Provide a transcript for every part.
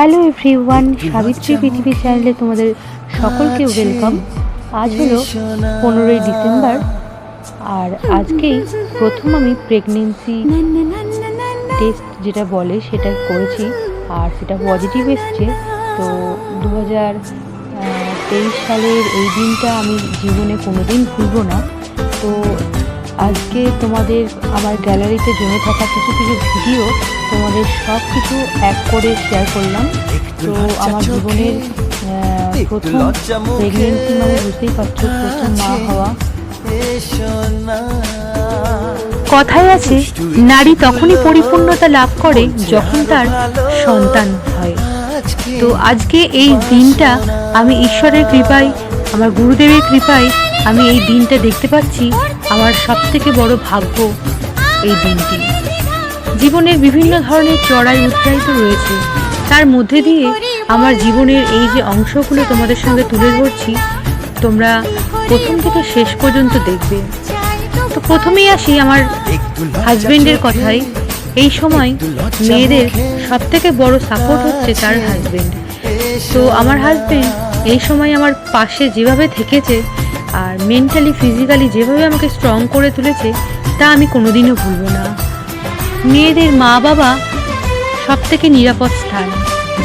Hello every one Savitri পৃথিবী চ্যানেলে তোমাদের সকলকে ওয়েলকাম আজ হলো পনেরোই ডিসেম্বর আর আজকেই প্রথম আমি প্রেগনেন্সি টেস্ট যেটা বলে সেটা করেছি আর সেটা পজিটিভ এসছে। তো দু হাজার তেইশ সালের এই দিনটা আমি জীবনে কোনোদিন ভুলবো না। তো আজকে তোমাদের আমার গ্যালারিতে জমে থাকা কিছু কিছু ভিডিও তোমাদের সব কিছু এক করে শেয়ার করলাম। তো আমার জীবনের প্রথম প্রেগনেন্সি মানে বুঝতেই পারছ প্রথম মা হওয়া। কথায় আছে নারী তখনই পরিপূর্ণতা লাভ করে যখন তার সন্তান হয়। তো আজকে এই দিনটা আমি ঈশ্বরের কৃপায় আমার গুরুদেবের কৃপায় আমি এই দিনটা দেখতে পাচ্ছি। আমার সব থেকে বড় ভাগ্য এই দিনটি। জীবনের বিভিন্ন ধরনের চড়াই উৎসাহিত রয়েছে। তার মধ্যে দিয়ে আমার জীবনের এই যে অংশগুলো তোমাদের সঙ্গে তুলে ধরছি, তোমরা প্রথম থেকে শেষ পর্যন্ত দেখবে। তো প্রথমেই আসি আমার হাজবেন্ডের কথাই এই সময় মেয়েদের সব থেকে বড় সাপোর্ট হচ্ছে তার হাজবেন্ড তো আমার হাজবেন্ড এই সময় আমার পাশে যেভাবে থেকেছে আর মেন্টালি ফিজিক্যালি যেভাবে আমাকে স্ট্রং করে তুলেছে তা আমি কোনোদিনও ভুলবো না। মেয়েদের মা বাবা সব থেকে নিরাপদ স্থান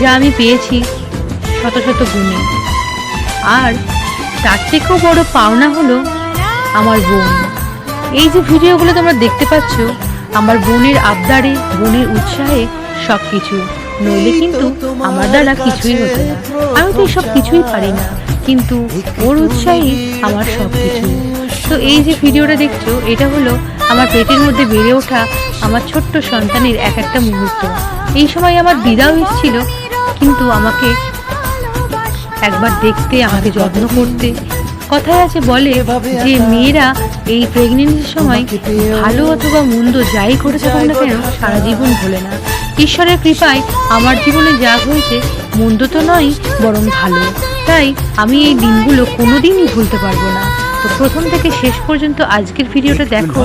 যা আমি পেয়েছি শত শত গুণে। আর তার থেকেও বড় পাওনা হলো আমার বোন। এই যে ভিডিওগুলো তোমরা দেখতে পাচ্ছ আমার বোনের আবদারে বোনের উৎসাহে সব কিছু নইলে কিন্তু আমার দ্বারা কিছুই হতো না। আমি তো সব কিছুই পারি না। কিন্তু ওর উৎসাহে আমার সব কিছু তো এই যে ভিডিওটা দেখছ, এটা হলো আমার পেটের মধ্যে বেড়ে ওঠা আমার ছোট্ট সন্তানের এক একটা মুহূর্ত। এই সময় আমার দিদাও এসেছিল, কিন্তু আমাকে একবার দেখতে, আমাকে যত্ন করতে। কথায় আছে বলে যে মেয়েরা এই প্রেগনেন্সির সময় ভালো অথবা মন্দ যাই করে থাকুক না কেন, সারা জীবন ভোলে না। ঈশ্বরের কৃপায় আমার জীবনে যা হয়েছে, মন্দ তো নয়, বরং ভালো। তাই আমি এই দিনগুলো কোনোদিনই ভুলতে পারব না। তো প্রথম থেকে শেষ পর্যন্ত আজকের ভিডিওটা দেখো।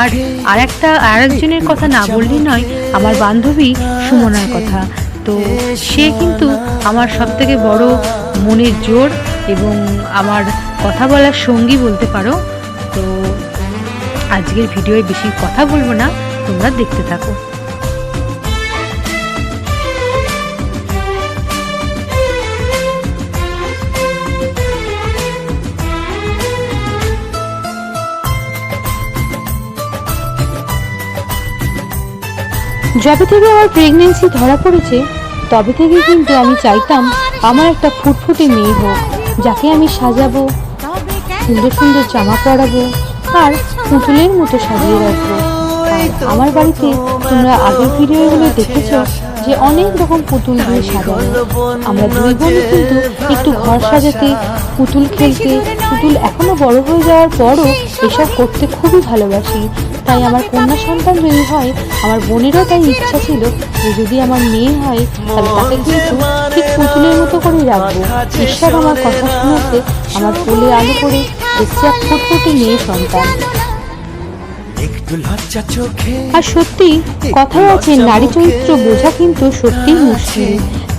আর আরেকটা আরেকজনের কথা না বললেই নয় আমার বান্ধবী সুমনার কথা। তো সে কিন্তু আমার সব থেকে বড় মনের জোর এবং আমার কথা বলার সঙ্গী বলতে পারো। তো আজকের ভিডিওয় বেশি কথা বলব না তোমরা দেখতে থাকো। যবে থেকে আমার প্রেগনেন্সি ধরা পড়েছে, তবে থেকে কিন্তু আমি চাইতাম আমার একটা ফুটফুটে মেয়ে হোক, যাকে আমি সাজাবো, সুন্দর সুন্দর জামা পরাবো আর পুতুলের মতো সাজিয়ে রাখব। আমার বাড়িতে তোমরা আগের ভিডিওগুলো দেখেছ যে অনেক রকম পুতুল দিয়ে সাজানো। আমরা দুই বোনই কিন্তু একটু ঘর সাজাতে, পুতুল খেলতে পুতুল এখনও বড় হয়ে যাওয়ার পরও এসব করতে খুবই ভালোবাসি। তাই আমার কন্যা সন্তান যদি হয় আমার বোনেরও তাই ইচ্ছা ছিল যে যদি আমার মেয়ে হয় তাহলে তাকে কিন্তু ঠিক পুতুলের মতো করে রাখব। ঈশ্বর আমার কথা শুনেছে আমার কোলে আলো করে এসছে এক ফুটফুটে মেয়ে সন্তান। আর সত্যি কথায় আছে নারী চরিত্র বোঝা কিন্তু সত্যিই মুশকিল।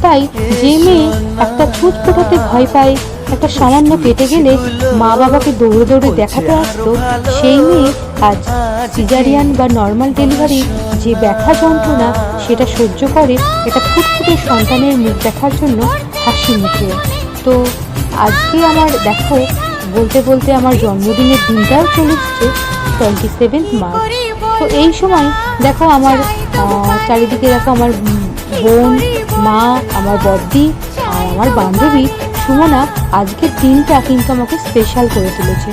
তাই যে মেয়ে একটা ছুট ফোটাতে ভয় পায় একটা সামান্য কেটে গেলে মা বাবাকে দৌড়ে দৌড়ে দেখাতে আসতো, সেই মেয়ে আজ সিজারিয়ান বা নর্মাল ডেলিভারির যে ব্যথা যন্ত্রণা সেটা সহ্য করে এটা ফুটফুটে সন্তানের মুখ দেখার জন্য হাসি মুখে। তো আজকে আমার দেখো, বলতে বলতে আমার জন্মদিনের দিনটাও চলে এসছে টোয়েন্টি সেভেন্থ মার্চ তো এই সময় দেখো আমার চারিদিকে দেখো আমার বোন, মা, আমার বদ্দি আর আমার বান্ধবী সুমনা আজকের দিনটা কিন্তু আমাকে স্পেশাল করে তুলেছে।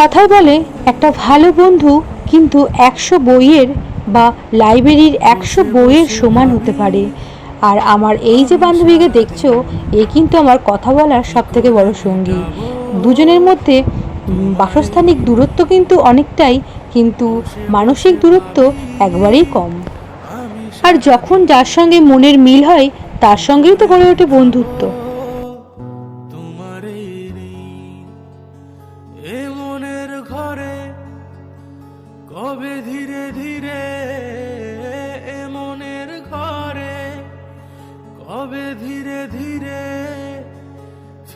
কথায় বলে, একটা ভালো বন্ধু কিন্তু একশো বইয়ের বা লাইব্রেরির একশো বইয়ের সমান হতে পারে। আর আমার এই যে বান্ধবীকে দেখছ, এ কিন্তু আমার কথা বলার সব থেকে বড় সঙ্গী। দুজনের মধ্যে বাসস্থানিক দূরত্ব কিন্তু অনেকটাই, কিন্তু মানসিক দূরত্ব একবারেই কম। আর যখন যার সঙ্গে মনের মিল হয়, তার সঙ্গেই তো গড়ে ওঠে বন্ধুত্ব।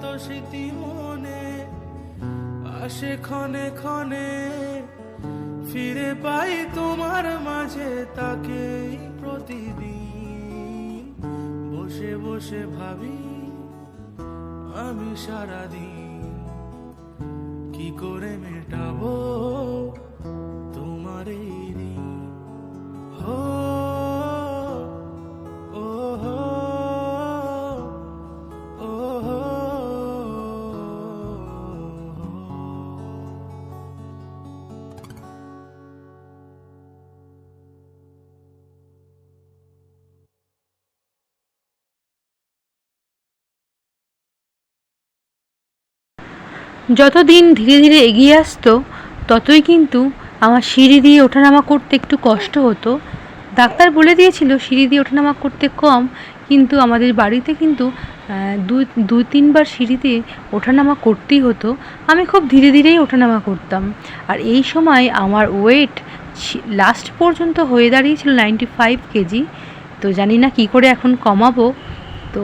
কত স্মৃতি মনে আসে ক্ষণে ক্ষণে ফিরে পাই তোমার মাঝে তাকে প্রতিদিন বসে বসে ভাবি আমি সারাদিন কি করে মেটাবো তোমার এই ঋণ? যত দিন ধীরে ধীরে এগিয়ে আসতো, ততই কিন্তু আমার সিঁড়ি দিয়ে ওঠানামা করতে একটু কষ্ট হতো। ডাক্তার বলে দিয়েছিল, সিঁড়ি দিয়ে ওঠানামা করতে কম, কিন্তু আমাদের বাড়িতে কিন্তু দুই দুই, তিনবার সিঁড়িতে ওঠানামা করতেই হতো। আমি খুব ধীরে ধীরেই ওঠানামা করতাম। আর এই সময় আমার ওয়েট লাস্ট পর্যন্ত হয়ে দাঁড়িয়েছিল নাইনটি ফাইভ কেজি। তো জানি না কী করে এখন কমাবো। তো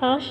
হাঁস